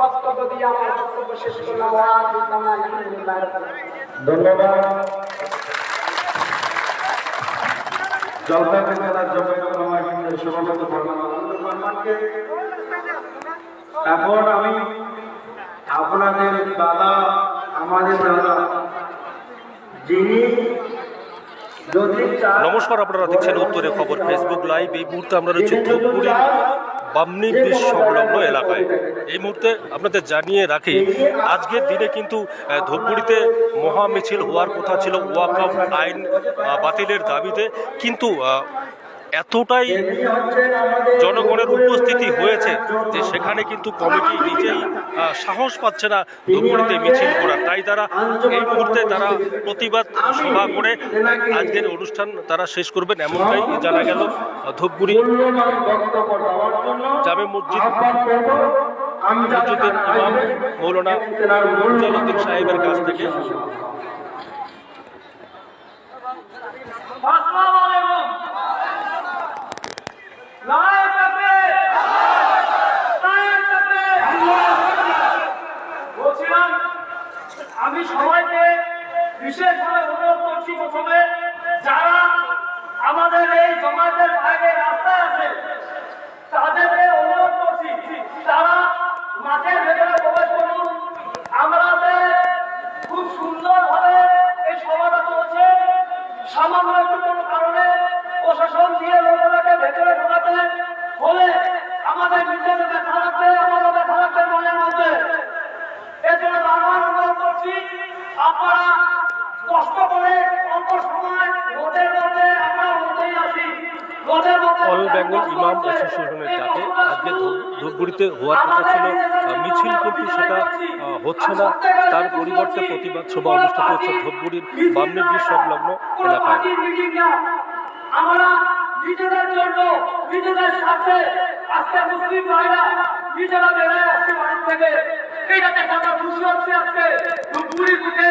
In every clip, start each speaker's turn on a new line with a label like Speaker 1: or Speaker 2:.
Speaker 1: বক্তব্য।
Speaker 2: ধন্যবাদ জলপাইগুড়ি জেলার জমিয়তুলামা কেন্দ্রের সভাপতি বর্ণনা এখন আমি আপনাদের দাদা আমাদের দাদা যিনি যদি
Speaker 3: নমস্কার আপনারা দেখছেন উত্তরে খবর ফেসবুক লাইভ এই মুহূর্তে আমরা রয়েছি ধূপগুড়ির বামনি ব্রিজ সংলগ্ন এলাকায়। এই মুহূর্তে আপনাদের জানিয়ে রাখি, আজকের দিনে কিন্তু ধূপগুড়িতে মহামিছিল হওয়ার কথা ছিল ওয়াকফ আইন বাতিলের দাবিতে। কিন্তু এতটাই জনগণের উপস্থিতি হয়েছে যে সেখানে কিন্তু কমিটি নিজেই সাহস পাচ্ছে না ধূপগুড়িতে মিছিল করার। তাই তারা এই মুহূর্তে তারা প্রতিবাদ সভা করে আজকের অনুষ্ঠান তারা শেষ করবেন। এমনটাই জানা গেল ধূপগুড়ি জামে মসজিদ মসজিদের ইমাম মৌলানা জলালুদ্দিন সাহেবের কাছ থেকে
Speaker 4: আসসালামু আলাইকুম লাইভ তাকবীর লাইভ তাকবীর বলছিলাম আমি সবাইকে বিশেষভাবে অনুরোধ করছি প্রথমে, যারা আমাদের এই জমায়েতের বাইরে রাস্তায় আছে, তাদেরকে অনুরোধ করছি, তারা মাঠের ভেতরে প্রবেশ করুন। খুব সুন্দরভাবে এই সভাটা চলছে। সামান্য কোনো কারণে প্রশাসন দিয়ে লোকেরাকে ভেতরে ঢোকাতে হলে আমাদের নিজেদের ব্যথা লাগবে আমাদের ব্যথা লাগবে মনের মধ্যে এর জন্য বারবার অনুরোধ করছি আপনারা কষ্ট করে অল্প সময় রোদের মধ্যে আমরা রোদেই আসি রোদের মধ্যে
Speaker 3: অল বেঙ্গল ইমাম অ্যাসোসিয়েশনের ডাকে আজকে ধূপ- ধূপগুড়িতে হওয়ার কথা ছিল। মিছিল কিন্তু সেটা হচ্ছে না। তার পরিবর্তে প্রতিবাদ সভা অনুষ্ঠিত হচ্ছে ধূপগুড়ির বামনি ব্রিজ সংলগ্ন এলাকায়।
Speaker 4: পার্টির মিটিং না আমরা নিজেদের জন্য নিজেদের সাথে আজকে মুসলিম ভাইরা নিজেরা বেড়ে আসছে বাড়ি থেকে। এইটাতে আমরা খুশি হচ্ছে আজকে ধুপুরি বুকে।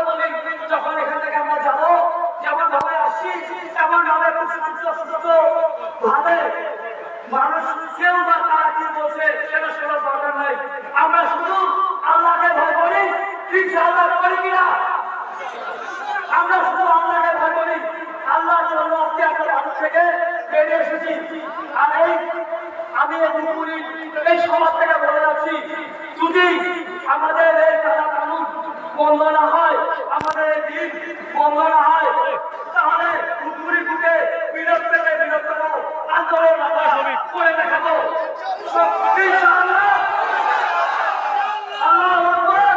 Speaker 4: কথা বলি যখন এখান থেকে আমরা যাব যেমন ভাবে আসছি তেমন ভাবে খুব শান্ত সুস্থ ভাবে মানুষ কেউ বা তারা কি বলছে সেটা সেটা দরকার নাই আমরা শুধু আল্লাহকে ভয় করি ইনশাআল্লাহ করি কিনা আমরা শুধু আল্লাহকে ভয় করি আল্লাহর জন্য আজকে আমরা মানুষ থেকে বেরিয়ে এসেছি আর এই আমি এই দুপুরি এই সমাজ থেকে বলে যাচ্ছি যদি আমাদের এই কালা কানুন বন্ধ না হয় আমাদের এই দিন বন্ধ না হয় তাহলে দুপুরি বুকে বিরোধ থেকে বৃহত্তম আন্দোলন আমরা করে দেখাবো ইনশাআল্লাহ আল্লাহু আকবার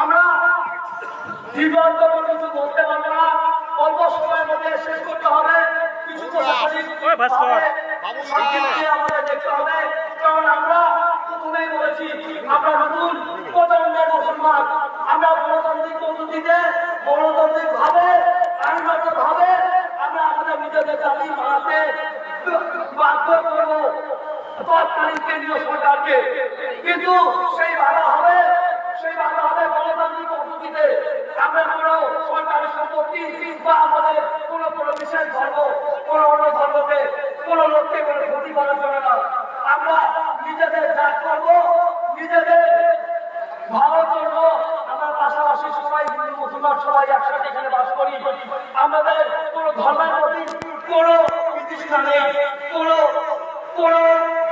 Speaker 4: আমরা জীবন্ত কোনো কিছু বলতে পারব না অল্প সময়ের মধ্যে শেষ করতে হবে কিছু প্রশাসনিক
Speaker 3: ওই ভাস্কর,
Speaker 4: ভাবে
Speaker 3: বাবু
Speaker 4: সামনে আমাদের দেখতে হবে কারণ আমরা প্রথমেই বলেছি আমরা নতুন প্রজন্মের মুসলমান আমরা গণতান্ত্রিক পদ্ধতিতে গণতান্ত্রিক ভাবে আইনগত ভাবে আমরা আমাদের নিজেদের দাবি মানাতে বাধ্য করব তৎকালীন কেন্দ্রীয় সরকারকে কিন্তু সেই ভালো হবে সেই ভালো হবে গণতান্ত্রিক পদ্ধতিতে আমরা কোনো সরকারি সম্পত্তি বা আমাদের কোনো কোনো বিশেষ ধর্ম কোনো অন্য ধর্মকে কোনো লোককে কোনো ক্ষতি করা যাবে না আমরা নিজেদের যা করব নিজেদের ভালোর জন্য আমরা পাশাপাশি সবাই হিন্দু, মুসলমান সবাই একসাথে এখানে বাস করি। আমাদের কোনো ধর্মের প্রতি কোনো বিতৃষ্ণা নেই। কোনো কোনো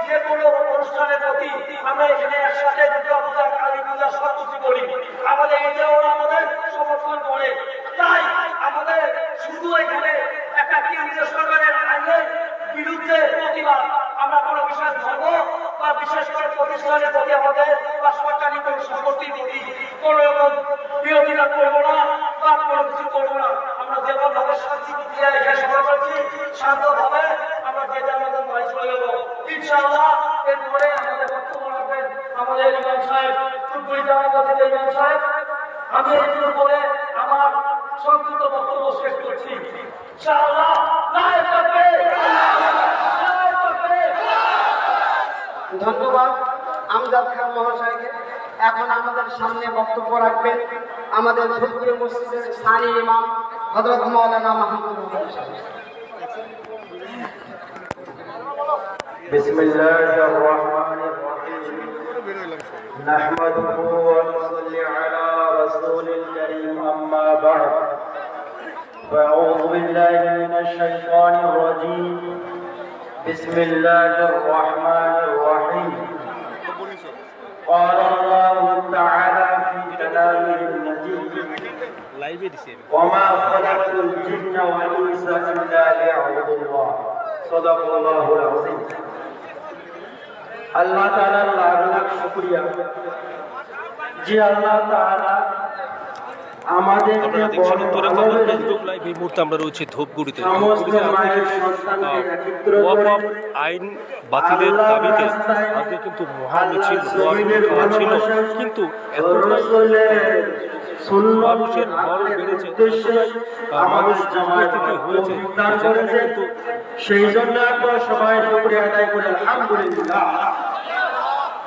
Speaker 4: যে কোনো অনুষ্ঠানের প্রতি আমরা এখানে একসাথে দুর্গা পূজা, কালী পূজা সব কিছু করি। আমাদের এটাও আমাদের সমর্থন করে। তাই আমাদের শুধু এখানে একটা কেন্দ্রীয় সরকারের আইনের বিরুদ্ধে প্রতিবাদ। আমরা কোনো বিশেষ ধর্ম বা বিশেষ করে প্রতিষ্ঠানের প্রতি আমাদের বা সরকারি কোনো রকম কিছু করব না। আমরা যেমন ভাবে শান্তি প্রক্রিয়া এখানে সভা করছি, শান্তভাবে আমরা যে আমাদের বক্তব্য সাহেব ধূপগুড়ি জামা মসজিদ ইমাম সাহেব। আমি এই বলে আমার সংক্ষিপ্ত বক্তব্য শেষ করছি। ইনশাআল্লাহ
Speaker 1: ধন্যবাদ। আমজাদ খান মহাশয়কে এখন আমাদের সামনে বক্তব্য রাখবেন আমাদের ধূপগুড়ি মসজিদের স্থানীয় ইমাম হজরত মৌলানা মাহমুদ হোসেন
Speaker 2: بسم الله الرحمن الرحيم نحمده ونصلي على رسول الكريم أما بعد فأعوذ بالله من الشيطان الرجيم بسم الله الرحمن الرحيم قال الله تعالى في كلامه المجيد
Speaker 3: লাইভে দিছি
Speaker 2: وما خلقت الجن والإنس إلا ليعبدوا الله صدق الله العظيم আল্লাহ তাআলার লাখ লাখ শুকরিয়া যে আল্লাহ তাআলা আমাদের
Speaker 3: আপনারা দেখছেন উত্তরে খবর ফেসবুক লাইভ। এই মুহূর্তে আমরা রয়েছি ধূপগুড়িতে। আইন বাতিলের দাবিতে আজকে কিন্তু মহামিছিল হওয়ার ছিল। কিন্তু এতটাই মানুষের ঢল বেড়েছে মানুষ উপস্থিতি হয়েছে
Speaker 2: সেই জন্য আমরা সবাই আদায় করে আলহামদুলিল্লাহ।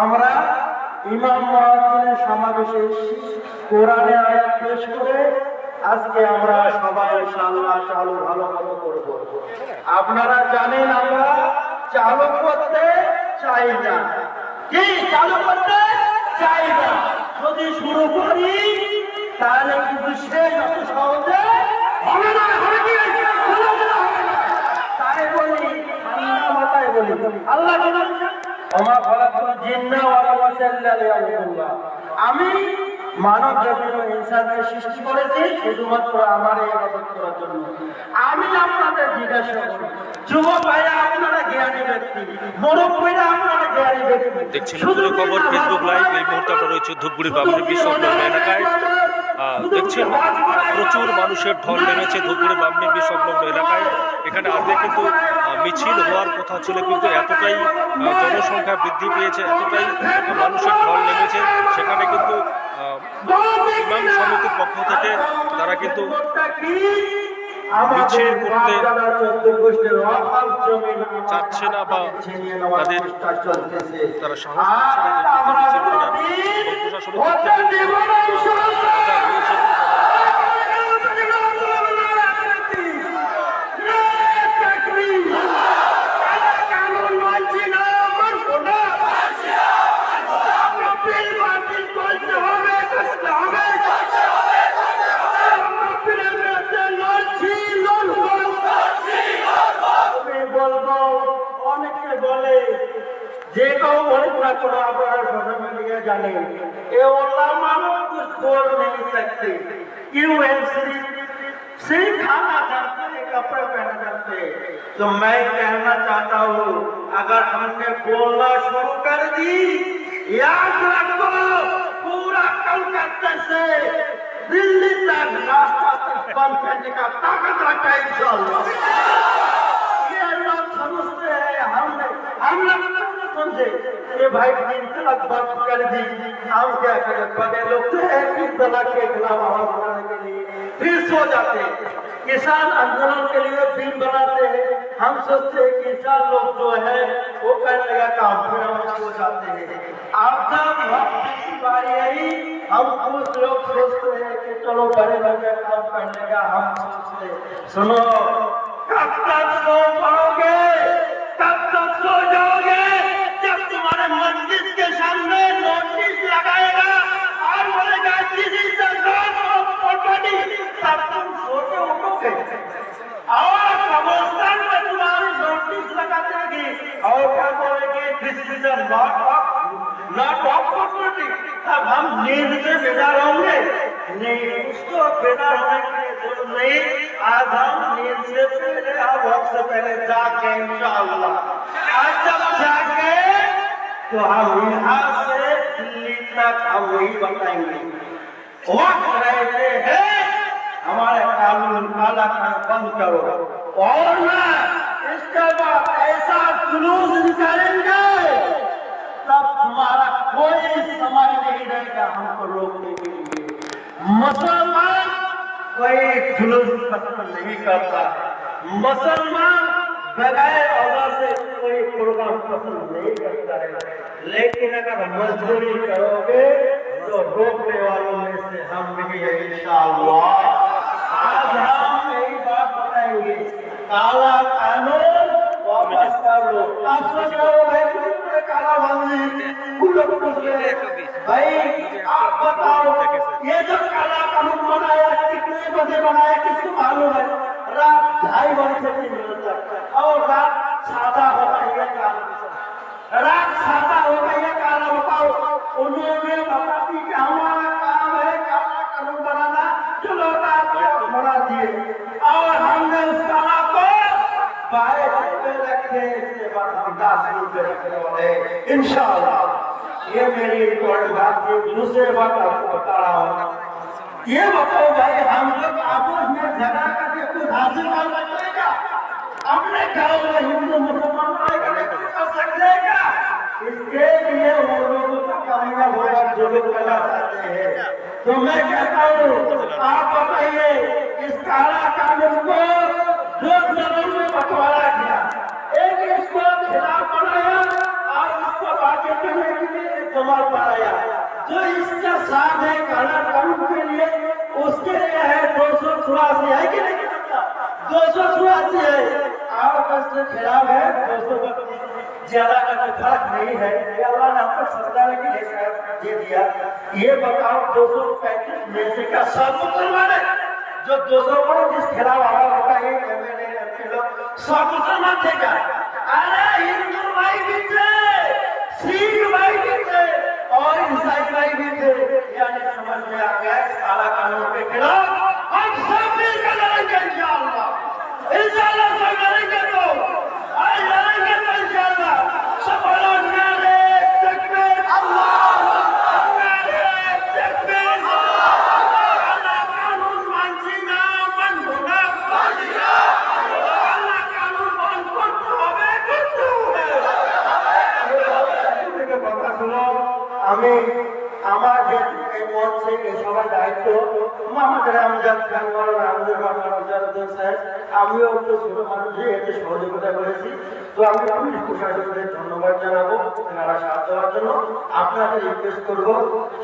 Speaker 2: আমরা ইমাম মুয়াজ্জিনের সমাবেশে এসেছি কোরআনের আয়াত পেশ করে আজকে আমরা সবাই ইনশাআল্লাহ চালু ভালো মতো করব। আপনারা জানেন আমরা চালু করতে চাই না। কি? চালু করতে চাই না। যদি শুরু করি, তাহলে কিন্তু শেষ অত সহজে হবে না, হবে কি। তাই বলি ঠান্ডা মাথায় বলি, আল্লাহ জিন্না ওয়াল ইল্লা আমি মানব জাতির ইনসানকে সৃষ্টি করেছি শুধুমাত্র আমার এই ইবাদত করার জন্য। আমি আপনাদের জিজ্ঞাসা করি যুবক ভাইরা আপনারা জ্ঞানী ব্যক্তি বড় ভাইরা আপনারা জ্ঞানী ব্যক্তি।
Speaker 3: দেখছেন খবর ফেসবুক লাইভ এই মুহূর্তে আমরা রয়েছে ধূপগুড়ি বাবুরি বিশ্ব এলাকায়। দেখছেন প্রচুর মানুষের ঢল নেমেছে ধূপগুড়ি বামনি সংলগ্ন এলাকায়। এখানে আজকে কিন্তু মিছিল হওয়ার কথা ছিল, কিন্তু এতটাই জনসংখ্যা বৃদ্ধি পেয়েছে, এতটাই মানুষের ঢল নেমেছে, সেখানে কিন্তু ইমাম সমিতির পক্ষ থেকে তারা কিন্তু করতে না বা তারা সাহস পক্ষ থেকে বাধা রয়েছে বলে তারা
Speaker 2: আমি বলব অনেকে বলে যে কেউ ಕೂಡ ಅವರ ಸೊಸೈಟಿಗೆ ಜಾನೆ ಏ ಉಲಮಾನು ಕುछ बोल नहीं सकते यूएमसी से खाना चाहते हैं कपड़े पहना चाहते हैं तो मैं कहना चाहता हूँ अगर हमने बोलना शुरू कर दी याद रखो पूरा कलकत्ते से दिल्ली तक रास्ता तक बंद करने का ताकत रखा है इंशाल्लाह ये लोग समझते हैं हमने हम लोग زبان سے کہ بھائی انسلک بند کر دی ہم کیا کرے بڑے لوگ تو ہیں اس طرح کے خلاف آواز بنانے کے لیے پھر سو جاتے ہیں کسان آندولن کے لیے فلم بناتے ہیں ہم سوچتے ہیں کسان لوگ جو ہے وہ کرنے گا کام پھر ہم سو جاتے ہیں آپ کا باری آئی ہم کچھ لوگ سوچتے ہیں کہ چلو بڑے لوگ کا کام کرنے گا ہم سوچتے ہیں سنو کب تک سو پاؤ گے کب تک سو جاؤ گے के सामने नोटिस लगाएगा और बोलेगा this is the god of property तब तुम सो के उठोगे और कब्रिस्तान में तुम्हारी नोटिस लगा देगी और क्या बोलेगी this is the lot of ना टॉप प्रॉपर्टी अब हम नींद से बेदार होंगे नहीं उसको बेदार होने की जरूरत नहीं आज हम नींद से पहले अब वक्त से पहले जाके इंशाअल्लाह आज जब जाके تو ہم یہاں سے دلی تک ہم نہیں بتائیں گے وقت رہتے ہیں ہمارے قانون کالا کا بند کرو اور میں اس کے بعد ایسا جلوس نکالیں گے تب تمہارا کوئی سمجھ نہیں رہے گا ہم کو روکنے کے لیے مسلمان کوئی جلوس پسند نہیں کرتا۔ مسلمان बगैर अल्लाह से कोई प्रोग्राम पसंद नहीं करता है लेकिन अगर मजदूरी करोगे तो रोकने वालों में से हम भी है इंशाअल्लाह आज हम यही बात बताएंगे काला कानून वापस कर लो आप सोच रहे हो भाई पूरे काला बंदी कुल कुछ भाई आप बताओ ये जो काला कानून बनाया कितने बजे बनाया किसको मालूम है रात ढाई बजे से तीन बजे तक اور رات سادہ ہو گئی ہے کالا رات سادہ ہو گئی ہے کالا بتاؤ۔ انہوں نے بتا کہ ہمارا کام ہے کالا قانون بنانا، جو لوٹا تو بنا دیے۔ اور ہم نے اس کالا کو بارے پہ رکھے، اس کے بعد ہم دس روپے رکھنے والے انشاءاللہ، یہ میری امپورٹنٹ بات ہے۔ دوسرے بات آپ کو بتا رہا ہوں۔ یہ بتاؤ بھائی، ہم لوگ آپس میں جگہ کر کے کچھ حاصل کر سکتے ہیں؟ اپنے گاؤں میں ہندو مسلمان آئے گا لیکن کر سکتے گا۔ اس کے لیے وہ لوگوں کا کامیاب ہوگا جو لوگ کرنا چاہتے ہیں۔ تو میں کہتا ہوں، آپ بتائیے، اس کالا کامل کو جو زمین میں بٹوارا کیا، ایک اس کو خلاف بنایا اور اس کو باقی کرنے کے لیے استعمال بنایا۔ جو اس کا ساتھ ہے، کالا کامل کے لیے، اس کے لیے ہے دو سو چوراسی ہے کہ نہیں؟ دو سو چوراسی ہے۔ چار خلاف ہے دوستوں سو زیادہ کا فرق نہیں ہے۔ یہ اللہ نے ہم کو سمجھا لے کے دیا۔ یہ بتاؤ، دو سو پینتیس میں سے کا سب مسلمان ہے جو دو سو اڑتیس خلاف آ ہوتا ہے ایم ایل اے سب مسلمان تھے کیا؟ ارے، ہندو بھائی بھی تھے، سکھ بھائی بھی تھے اور عیسائی بھائی بھی تھے۔ یعنی سمجھ میں آ گیا، اس کالا قانون کے خلاف ہم سب مل کر لڑیں گے انشاءاللہ আমি আমার যে মঞ্চে সবার দায়িত্ব আমাদের আমজাদ খান বলেন আমাদের আমজাদুদ্দিন সাহেব আমিও একটু ছোট মানুষই এতে সহযোগিতা করেছি। তো আমি পুলিশ প্রশাসনের ধন্যবাদ জানাব, এনারা সাহায্য দেওয়ার জন্য। আপনাকে রিকোয়েস্ট করব,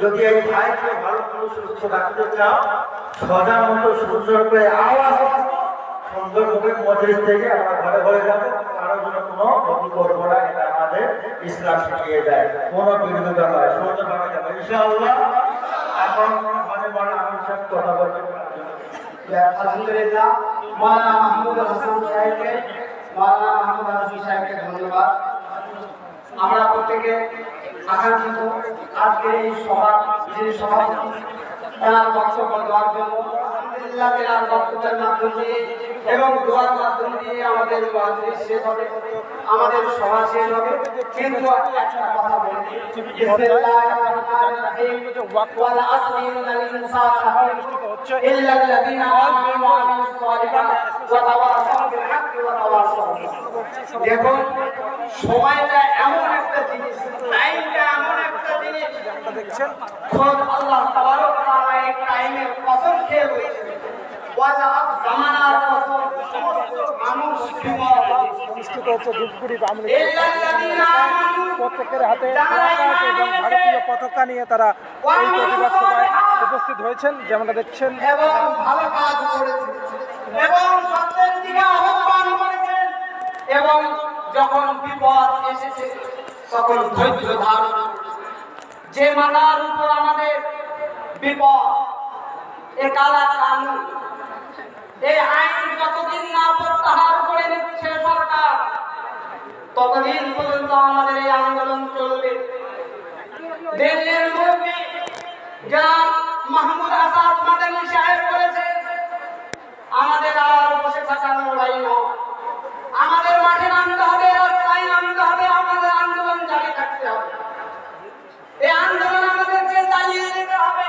Speaker 2: যদি এই ভাইকে ভালো করে সুস্থ রাখতে চাও সদা মতো সুন্দর করে আওয়াজ সুন্দরভাবে মজলিস থেকে আমরা ঘরে ঘরে যাব। কারও জন্য কোনো ক্ষতি করব না, এটা আমাদের ইসলাম শিখিয়ে দেয়। কোনো বিরোধিতা নয় সুন্দরভাবে যাব। ইনশাআল্লাহ। এখন মানে বড় আমার সাথে কথা বলতে
Speaker 1: আলহামদুলিল্লাহ, মৌলানা মাহমুদ হাসান ধন্যবাদ। আমরা প্রত্যেকে আকাঙ্ক্ষিত এই সভা যিনি সভাপতি, তার বক্তব্য দেওয়ার জন্য, আলহামদুলিল্লাহ বক্তব্যের মাধ্যম এবং দোয়ার মাধ্যম দিয়ে আমাদের মহাজের শেষ হবে আমাদের সভা শেষ হবে। কিন্তু। দেখুন, সময়টা এমন একটা জিনিস, টাইমটা এমন একটা জিনিস। খোদ আল্লাহ টাইমের কসম খেয়ে বলেছেন
Speaker 5: অনুষ্ঠিত হচ্ছে ধূপগুড়ি প্রত্যেকের হাতে ভারতীয় পতাকা নিয়ে তারা এই উপস্থিত হয়েছেন যেমনটা দেখছেন
Speaker 1: এবং যখন বিপদ এসেছে তখন ধৈর্য ধারণ যে মাথার উপর আমাদের বিপদ এ কালা কানুন এই আইন যতদিন না প্রত্যাহার করে নিচ্ছে সরকার, ততদিন পর্যন্ত আমাদের এই আন্দোলন চলবে। মুরব্বী যা মাহমুদ আসাদ সাহেব আমাদের আর বসে থাকার লড়াই নয়। আমাদের মাঠে নামতে হবে তাই নামতে হবে, আমাদের আন্দোলন জারি থাকতে হবে। এই আন্দোলন আমাদেরকে চালিয়ে যেতে হবে।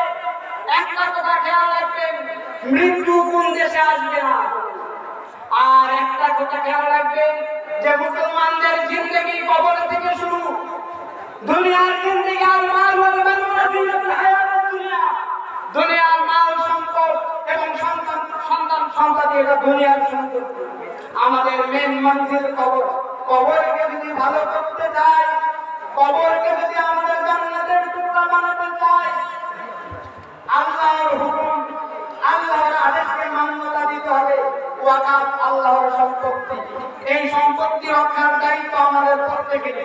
Speaker 1: একটা কথা খেয়াল রাখবেন, মৃত্যু আর একটা কথা খেয়াল রাখবে যে মুসলমানদের জিন্দগি কবর থেকে শুরু। দুনিয়ার জিন্দগি আর মাল দুনিয়ার মাল সম্পদ এবং সন্তান সন্তান সন্তান এটা দুনিয়ার সম্পদ। আমাদের মেন মন্দির কবর। কবরকে যদি ভালো করতে চাই কবরকে যদি আমাদের জান্নাতের বানাতে চাই ওয়াকাফ আল্লাহর সম্পত্তি। এই সম্পত্তি রক্ষার দায়িত্ব আমাদের প্রত্যেকের।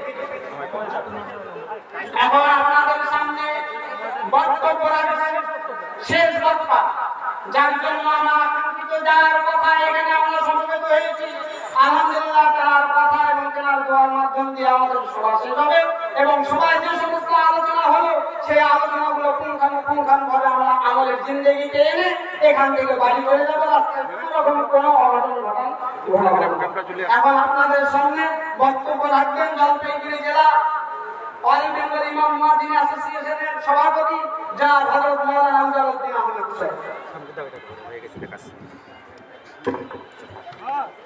Speaker 1: এখন আপনাদের সামনে বক্তব্য রাখছেন শেষ বক্তা। যার জন্য আমার কথা এখানে আমরা সমবেত হয়েছি। আলহামদুলিল্লাহ তার কথা এবং তেনার দোয়ার মাধ্যম দিয়ে আমাদের সভা শেষ হবে এবং সবাই যে সমস্ত আলোচনা হলো, সেই আলোচনাগুলো পুঙ্খানু পুঙ্খানু ভাবে আমরা আমাদের জিন্দগিতে এনে এখান থেকে বাড়ি চলে যাব রাস্তায় কোনো কোনো অঘটন ঘটন। এখন আপনাদের সামনে বক্তব্য রাখবেন জলপাইগুড়ি জেলা অল বেঙ্গল ইমাম সভাপতি, যা মাওলানা আমজাদউদ্দিন আহমেদ সাহেব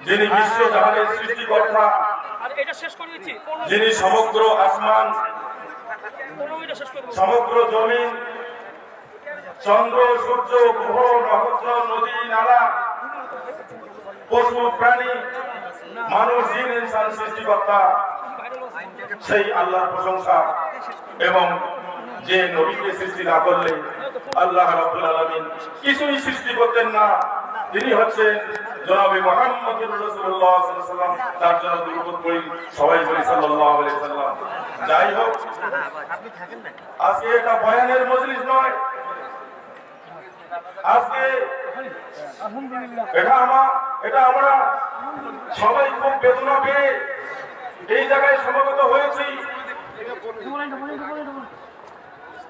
Speaker 6: যিনি বিশ্ব জাহানের সৃষ্টিকর্তা যিনি সমগ্র আসমান সমগ্র জমিন চন্দ্র সূর্য গ্রহ নক্ষত্র নদী নালা পশু প্রাণী মানুষ জিন ইনসান সৃষ্টিকর্তা সেই আল্লাহর প্রশংসা এবং যে নবীকে সৃষ্টি না করলে আল্লাহ রাব্বুল আলামিন কিছুই সৃষ্টি করতেন না। তিনি হচ্ছেন জনাবে মোহাম্মদুর তার জন্য দুরূদ পড়ি, সবাই বলি সাল্লাল্লাহু সাল্লাম যাই হোক, আজকে এটা বয়ানের মজলিস নয়। আজকে এটা আমার এটা আমরা সবাই খুব বেদনা পেয়ে এই জায়গায় সমবেত হয়েছি।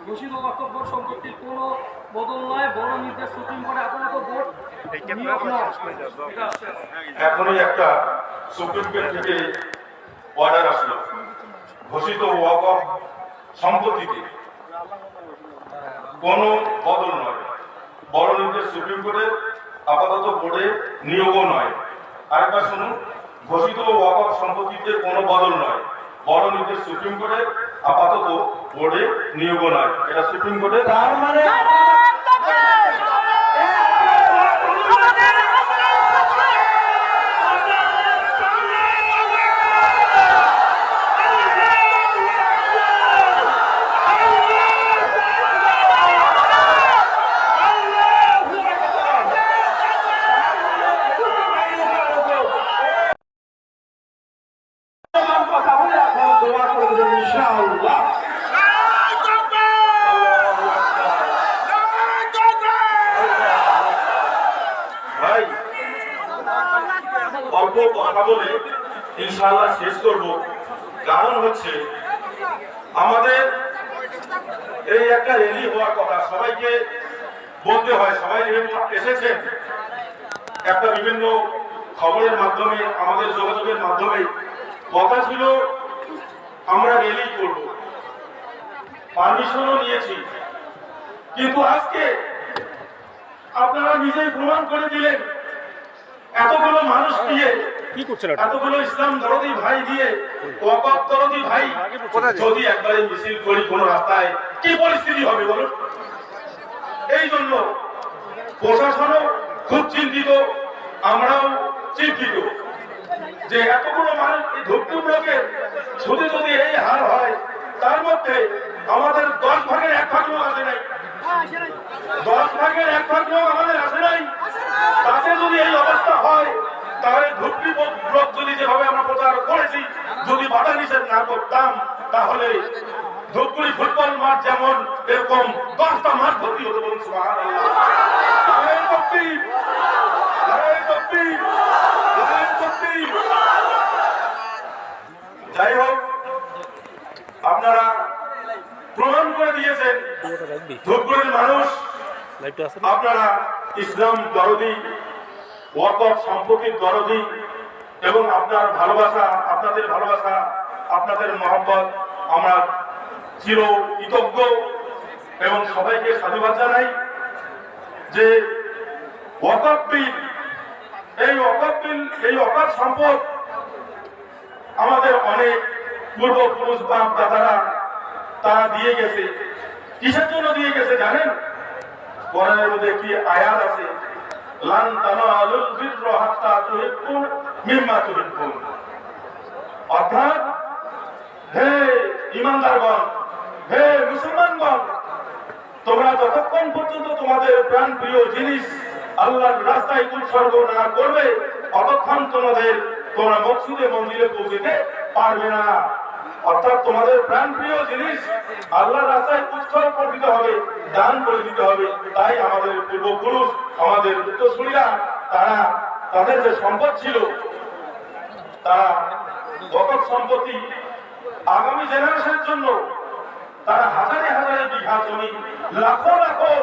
Speaker 4: ঘোষিত বক্তব্য সম্পত্তির কোনো বদল নয় বড় নির্দেশ সুপ্রিম কোর্টে। আপাতত ভোট।
Speaker 6: এখনই একটা সুপ্রিম কোর্ট থেকে অর্ডার আসলো। ঘোষিত ওয়াক অফ সম্পত্তিতে কোনো বদল নয়। বড় নির্দেশ সুপ্রিম কোর্টের আপাতত বোর্ডে নিয়োগও নয়। আরেকবার শুনুন ঘোষিত ওয়াক অফ সম্পত্তিতে কোনো বদল নয়। বড় নির্দেশ সুপ্রিম কোর্টের আপাতত বোর্ডে নিয়োগও নয় এটা সুপ্রিম কোর্টে
Speaker 2: তার মানে কথা বলে আপনারা দোয়া করে দেবেন ইনশাআল্লাহ
Speaker 6: ভাই অল্প কথা বলে ইনশাআল্লাহ শেষ করব কারণ হচ্ছে আমাদের এই একটা রেলি হওয়ার কথা সবাইকে বলতে এসেছেন একটা বিভিন্ন খবরের মাধ্যমে আমাদের যোগাযোগের মাধ্যমে। কথা ছিল আমরা রেলি করব। পারমিশনও নিয়েছি। কিন্তু আজকে আপনারা নিজেই প্রমাণ করে দিলেন এতগুলো মানুষ দিয়ে
Speaker 3: কি করছেন
Speaker 6: এতগুলো ইসলাম দরদি ভাই দিয়ে ওয়াকফ দরদি ভাই যদি একবারে মিছিল করি কোন রাস্তায় কি পরিস্থিতি হবে বলুন? এই জন্য প্রশাসনও খুব চিন্তিত, আমরাও চিন্তিত যে এতগুলো মানুষ এই ধূপপুর লোকের শুধু যদি এই হার হয়, তার মধ্যে আমাদের দশ ভাগের এক ভাগ লোক আসে নাই। দশ ভাগের এক ভাগ লোক আমাদের আসে নাই। তাতে যদি এই অবস্থা হয়, তাহলে ধুপড়ি ব্লক যদি যেভাবে আমরা প্রচার করেছি, যদি বাধা নিষেধ না করতাম, তাহলে ধূপগুড়ি ফুটবল মাঠ যেমন এরকম দশটা মাঠ ভর্তি হতো বলুন যাই হোক আপনারা প্রমাণ করে দিয়েছেন ধূপগুড়ির মানুষ আপনারা ইসলাম দরদি ওয়াকফ সম্পত্তির দরদি এবং আপনার ভালোবাসা আপনাদের ভালোবাসা আপনাদের মহব্বত আমরা চির কৃতজ্ঞ এবং সবাইকে সাধুবাদ জানাই যে ওয়াকফ এই ওয়াকফ এই ওয়াকফ সম্পদ আমাদের অনেক পূর্বপুরুষ বাপ দাদারা তারা দিয়ে গেছে। কিসের জন্য দিয়ে গেছে জানেন? কোরআনের মধ্যে কি আয়াত আছে? অর্থাৎ, হে ইমানদারগণ হে মুসলমানগণ, তোমরা যতক্ষণ পর্যন্ত তোমাদের প্রাণ প্রিয় জিনিস আল্লাহর রাস্তায় উৎসর্গ না করবে, ততক্ষণ তোমাদের তোমরা মকসুদে মন্দিরে পৌঁছতে পারবে না। অর্থাৎ তোমাদের প্রাণ প্রিয় জিনিস আল্লাহর রাস্তায় উৎসর্গ করে দিতে হবে, দান করে দিতে হবে। তাই আমাদের পূর্বপুরুষ, আমাদের উত্তরসূরিরা, তারা তাদের যে সম্পদ ছিল তারা বকত সম্পত্তি আগামী জেনারেশনের জন্য তারা হাজারে হাজারে বিঘা জমি লাখো লাখো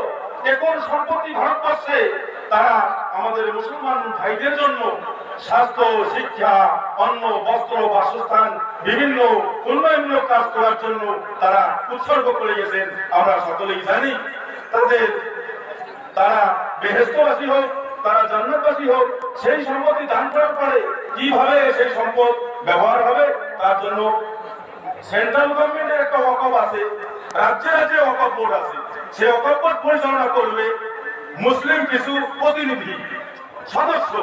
Speaker 6: একর সম্পত্তি ভারতবর্ষে তারা আমাদের মুসলমান ভাইদের জন্য স্বাস্থ্য, শিক্ষা, অন্ন, বস্ত্র, বাসস্থান, বিভিন্ন উন্নয়নমূলক কাজ করার জন্য তারা উৎসর্গ করে গেছেন। আমরা সকলেই জানি তাদের তারা বেহেস্তবাসী হোক, তারা জান্নাতবাসী হোক, সেই সম্পত্তি দান করার পরে কীভাবে সেই সম্পদ ব্যবহার হবে, তার জন্য সেন্ট্রাল গভর্নমেন্টের একটা ওয়াকফ আছে, রাজ্যে রাজ্যে ওয়াকফ বোর্ড আছে। সেই ওয়াকফ বোর্ড পরিচালনা করবে মুসলিম কিছু প্রতিনিধি, সদস্য।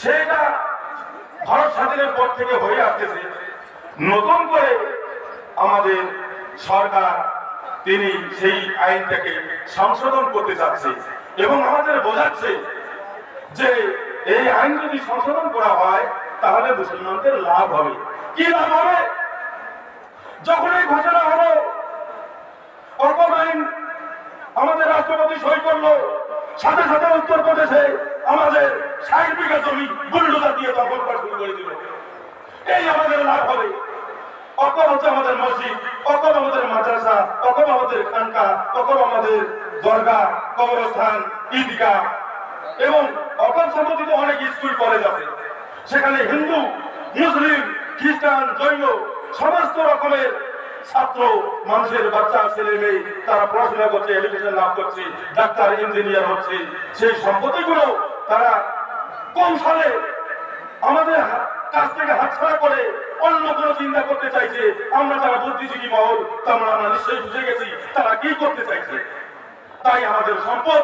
Speaker 6: সেটা ভারত স্বাধীনের পর থেকে হয়ে আসতেছে। নতুন করে আমাদের সরকার, তিনি সেই আইনটাকে সংশোধন করতে চাচ্ছে এবং আমাদের বোঝাচ্ছে যে এই আইন যদি সংশোধন করা হয়, তাহলে মুসলমানদের লাভ হবে। কি লাভ হবে? যখন এই ঘোষণা হলো অর্পণ আইন আমাদের রাষ্ট্রপতি সই করল, সাথে সাথে উত্তরপ্রদেশে আমাদের ষাট বিঘা জমি বুলডোজার দিয়ে দখল করা শুরু করে দিল। এই আমাদের লাভ হবে। অকম হচ্ছে আমাদের মসজিদ অকম আমাদের মাদ্রাসা অকম আমাদের খানকা অকম আমাদের দরগা, কবরস্থান ঈদগাহ এবং অকম সম্পর্কিত অনেক স্কুল, কলেজ আছে। সেখানে হিন্দু, মুসলিম খ্রিস্টান, জৈন, সমস্ত রকমের ছাত্র, মানুষের বাচ্চা, ছেলে, মেয়ে, তারা পড়াশোনা করছে এডুকেশন লাভ করছে, ডাক্তার ইঞ্জিনিয়ার হচ্ছে। সেই সম্পত্তিগুলো তারা কৌশলে আমাদের কাছ থেকে হাতছাড়া করে অন্য কোনো চিন্তা করতে চাইছে। আমরা যারা বুদ্ধিজীবী মহল তারা আমরা নিশ্চয়ই বুঝে গেছি তারা কি করতে চাইছে। তাই আমাদের সম্পদ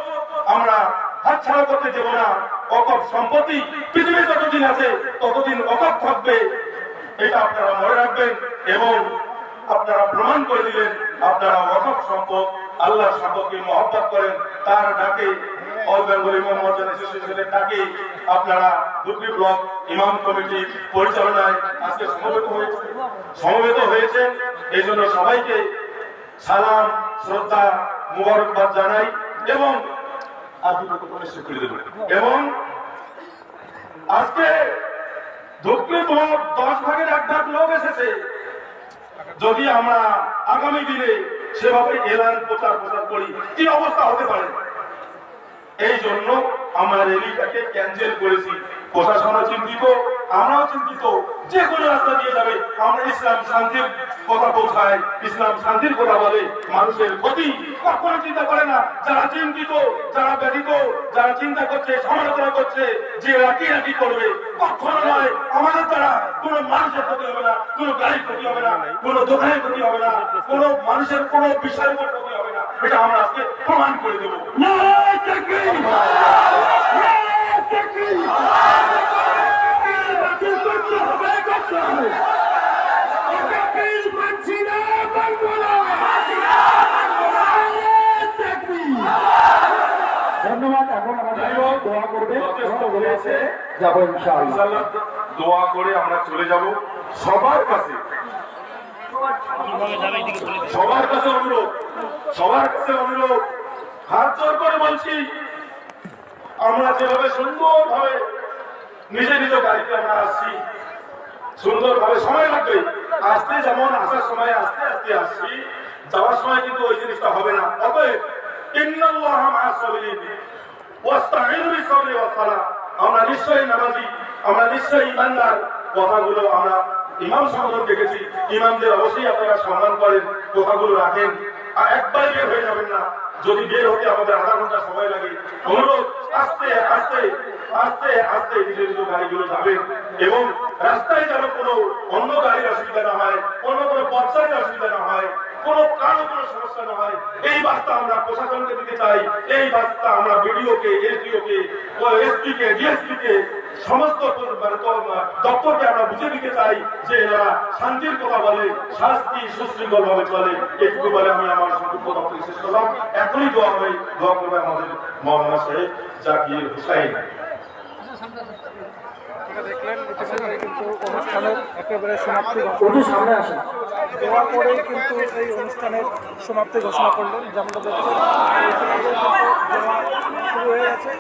Speaker 6: আমরা হাতছাড়া করতে দেব না। অকপ সম্পত্তি পৃথিবী যতদিন আছে, ততদিন অকপ থাকবে। এটা আপনারা মনে রাখবেন এবং আপনারা প্রমাণ করে দিলেন আপনারা অকপ সম্পদ, আল্লাহর সম্পদকে মহব্বত করেন, তার ডাকে অল বেঙ্গলি মোহাম্মদ অ্যাসোসিয়েশনের ডাকে আপনারা দুটি ব্লক ইমাম কমিটি পরিচালনায় আজকে সমবেত হয়েছে সমবেত হয়েছে এই জন্য সবাইকে সালাম, শ্রদ্ধা, মুবারকবাদ জানাই এবং। এবং আজকে দক্ষিণ তোমার দশ ভাগের এক লোক এসেছে। যদি আমরা আগামী দিনে সেভাবে এলান প্রচার প্রচার করি, কি অবস্থা হতে পারে? এই জন্য আমরা র্যালিটাকে ক্যান্সেল করেছি। প্রশাসনও চিন্তিত, আমরাও চিন্তিত। যে কোনো রাস্তা দিয়ে যাবে, আমরা ইসলাম শান্তির কথা পৌঁছায়, ইসলাম শান্তির কথা বলে মানুষের ক্ষতি কখনো চিন্তা করে না। যারা চিন্তিত, যারা ব্যথিত, যারা চিন্তা করছে, সমালোচনা করছে, যে না কি করবে, কখনো নয়, আমাদের দ্বারা কোনো মানুষের ক্ষতি হবে না, কোনো গাড়ির ক্ষতি হবে না, কোনো দোকানের ক্ষতি হবে না, কোনো মানুষের কোনো বিষয়ের উপর ক্ষতি হবে না। এটা আমরা আজকে প্রমাণ করে দেবো। নারায়ণ তাকবীর! নারায়ণ তাকবীর! বাতিল করতে হবে, করতে হবে। মানছি না, মানবো না।
Speaker 5: ধন্যবাদ এখন আমাদের দোয়া করবে। যাব ইনশাআল্লাহ
Speaker 6: দোয়া করে আমরা চলে যাব সবার কাছে সবার কাছে অনুরোধ সবার কাছে অনুরোধ হাত জোর করে বলছি আমরা যেভাবে সুন্দর ভাবে নিজে নিজ গাড়িতে আমরা আসছি সুন্দরভাবে সময় লাগবে। আসতে যেমন আসার সময় আস্তে আস্তে আসছি, যাওয়ার সময় কিন্তু ওই জিনিসটা হবে না। অতএব আমরা নিশ্চয়ই নামাজি, আমরা নিশ্চয়ই ইমানদার কথাগুলো আমরা ইমাম সম্মান দেখেছি। ইমামদের অবশ্যই আপনারা সম্মান করেন, কথাগুলো রাখেন। আর একবারে বের হয়ে যাবেন না। যদি বের হতে আমাদের আধা ঘণ্টা সময় লাগে, অনুরোধ, আস্তে আস্তে আস্তে আস্তে নিজের নিজ গাড়িগুলো যাবেন এবং রাস্তায় যেন কোনো অন্য গাড়ির অসুবিধা না হয়, অন্য কোনো পথচারীর অসুবিধা না হয় কোনো কারও কোনো সমস্যা না হয়। এই বার্তা আমরা প্রশাসনকে দিতে চাই। এই বার্তা আমরা বিডিওকে, এসডিওকে এসপি কে ডিএসপি সমস্ত মানে দপ্তরকে আমরা বুঝে দিতে চাই যে এরা শান্তির কথা বলে, শাস্তি সুশৃঙ্খল ভাবে চলে। এটুকু বলে আমি আমার সংক্ষিপ্ত বক্তব্য শেষ করলাম। এখনই দোয়া হবে, দোয়া করবে আমাদের মৌলানা সাহেব জাকির হুসাইন।
Speaker 5: কিন্তু অনুষ্ঠানের একেবারে সমাপ্তি দেওয়ার কিন্তু এই অনুষ্ঠানের সমাপ্তি ঘোষণা করলেন যেমন শুরু হয়ে গেছে